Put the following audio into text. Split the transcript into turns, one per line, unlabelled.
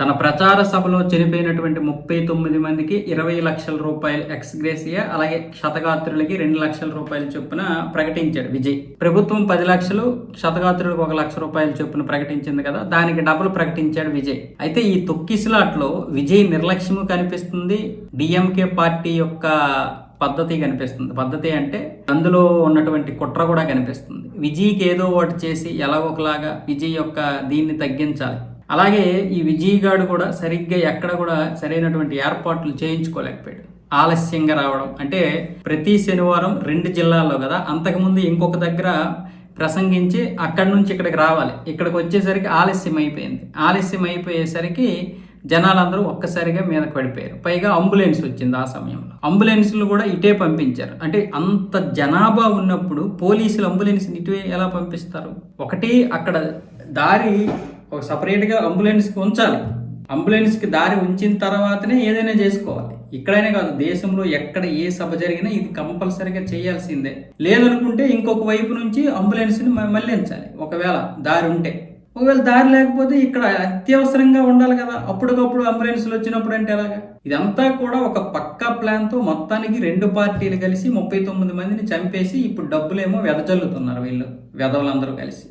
తన ప్రచార సభలో చనిపోయినటువంటి ముప్పై తొమ్మిది మందికి ఇరవై లక్షల రూపాయలు ఎక్స్గ్రేసియా అలాగే శతగాత్రులకి రెండు లక్షల రూపాయల చొప్పున ప్రకటించాడు విజయ్. ప్రభుత్వం పది లక్షలు శతగాత్రులకు ఒక లక్ష రూపాయల చొప్పున ప్రకటించింది కదా దానికి డబ్బులు ప్రకటించాడు విజయ్. అయితే ఈ తొక్కిసలాట్లో విజయ్ నిర్లక్ష్యము కనిపిస్తుంది డిఎంకే పార్టీ యొక్క పద్ధతి కనిపిస్తుంది. పద్ధతి అంటే అందులో ఉన్నటువంటి కుట్ర కూడా కనిపిస్తుంది. విజయ్కి ఏదో ఒకటి చేసి ఎలాగోకలాగా విజయ్ యొక్క దీన్ని తగ్గించాలి. అలాగే ఈ విజయగాడు కూడా సరిగ్గా ఎక్కడ కూడా సరైనటువంటి ఏర్పాట్లు చేయించుకోలేకపోయాడు. ఆలస్యంగా రావడం. అంటే ప్రతి శనివారం రెండు జిల్లాల్లో కదా అంతకుముందు ఇంకొక దగ్గర ప్రసంగించి అక్కడి నుంచి ఇక్కడికి రావాలి. ఇక్కడికి వచ్చేసరికి ఆలస్యం అయిపోయింది. ఆలస్యం అయిపోయేసరికి జనాలందరూ ఒక్కసారిగా మీదకి పడిపోయారు. పైగా అంబులెన్స్ వచ్చింది ఆ సమయంలో. అంబులెన్స్లు కూడా ఇటే పంపించారు. అంటే అంత జనాభా ఉన్నప్పుడు పోలీసులు అంబులెన్స్ ఇటు ఎలా పంపిస్తారు? ఒకటి అక్కడ దారి ఒక సపరేట్గా అంబులెన్స్కి ఉంచాలి. అంబులెన్స్కి దారి ఉంచిన తర్వాతనే ఏదైనా చేసుకోవాలి. ఇక్కడైనా కాదు దేశంలో ఎక్కడ ఏ సభ జరిగినా ఇది కంపల్సరీగా చేయాల్సిందే. లేదనుకుంటే ఇంకొక వైపు నుంచి అంబులెన్స్ని మళ్ళించాలి ఒకవేళ దారి ఉంటే. ఒకవేళ దారి లేకపోతే ఇక్కడ అత్యవసరంగా ఉండాలి కదా. అప్పటికప్పుడు అంబులెన్స్లు వచ్చినప్పుడు అంటే ఎలాగా? ఇదంతా కూడా ఒక పక్కా ప్లాన్తో మొత్తానికి రెండు పార్టీలు కలిసి ముప్పై తొమ్మిది మందిని చంపేసి ఇప్పుడు డబ్బులేమో వెదజల్లుతున్నారు వీళ్ళు. వెదవులందరూ కలిసి.